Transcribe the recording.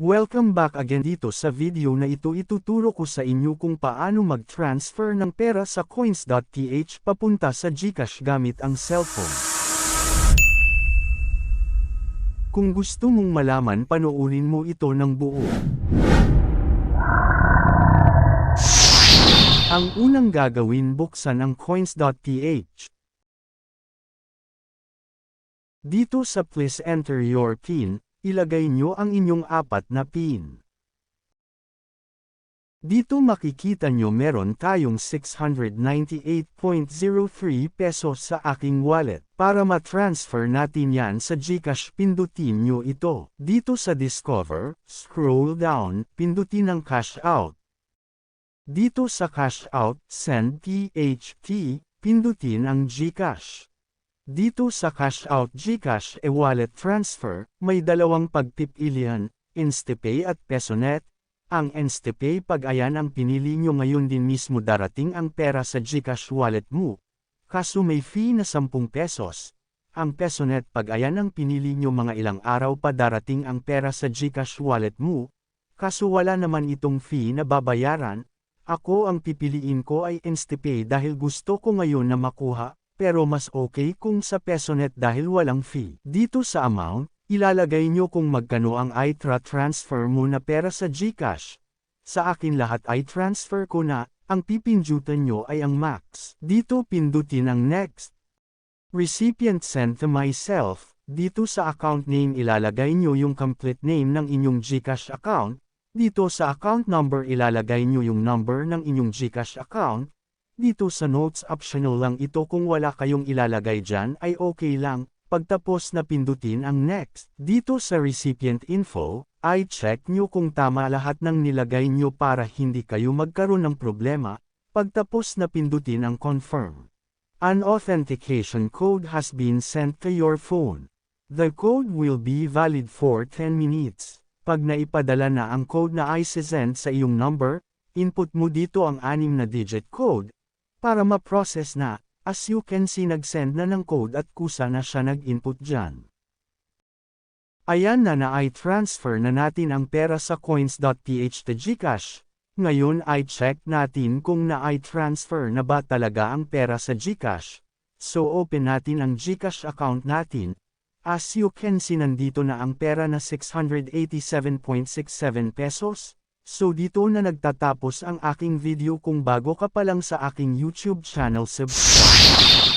Welcome back again dito sa video na ito ituturo ko sa inyo kung paano mag-transfer ng pera sa coins.th papunta sa Gcash gamit ang cellphone. Kung gusto mong malaman panoorin mo ito ng buo. Ang unang gagawin buksan ang coins.th. Dito sa please enter your PIN, ilagay nyo ang inyong apat na PIN. Dito makikita nyo meron tayong 698.03 pesos sa aking wallet. Para ma-transfer natin yan sa Gcash pindutin nyo ito. Dito sa Discover, scroll down, pindutin ang Cash Out. Dito sa Cash Out, Send THT, pindutin ang Gcash. Dito sa Cash Out Gcash e-wallet transfer, may dalawang pagpipilian, Instapay at Pesonet. Ang Instapay pag ayan ang pinili nyo ngayon din mismo darating ang pera sa Gcash wallet mo. Kaso may fee na 10 pesos. Ang Pesonet pag ayan ang pinili nyo mga ilang araw pa darating ang pera sa Gcash wallet mo. Kaso wala naman itong fee na babayaran. Ako ang pipiliin ko ay Instapay dahil gusto ko ngayon na makuha pero mas okay kung sa Pesonet dahil walang fee. Dito sa amount, ilalagay nyo kung magkano ang ITRA transfer mo na pera sa GCash. Sa akin lahat ay transfer ko na, ang pipindutan nyo ay ang max. Dito pindutin ang next. Recipient sent to myself, dito sa account name ilalagay nyo yung complete name ng inyong GCash account, dito sa account number ilalagay nyo yung number ng inyong GCash account, dito sa notes optional lang ito kung wala kayong ilalagay dyan ay okay lang, pagtapos na pindutin ang next. Dito sa recipient info, ay check nyo kung tama lahat ng nilagay nyo para hindi kayo magkaroon ng problema, pagtapos na pindutin ang confirm. An authentication code has been sent to your phone. The code will be valid for 10 minutes. Pag naipadala na ang code na ay send sa iyong number, input mo dito ang anim na digit code, para ma-process na, as you can see nag-send na ng code at kusa na siya nag-input dyan. Ayan na na ay transfer na natin ang pera sa coins.ph to Gcash. Ngayon ay check natin kung na ay transfer na ba talaga ang pera sa Gcash. So open natin ang Gcash account natin. As you can see nandito na ang pera na 687.67 pesos. So dito na nagtatapos ang aking video kung bago ka pa lang sa aking YouTube channel subscribe.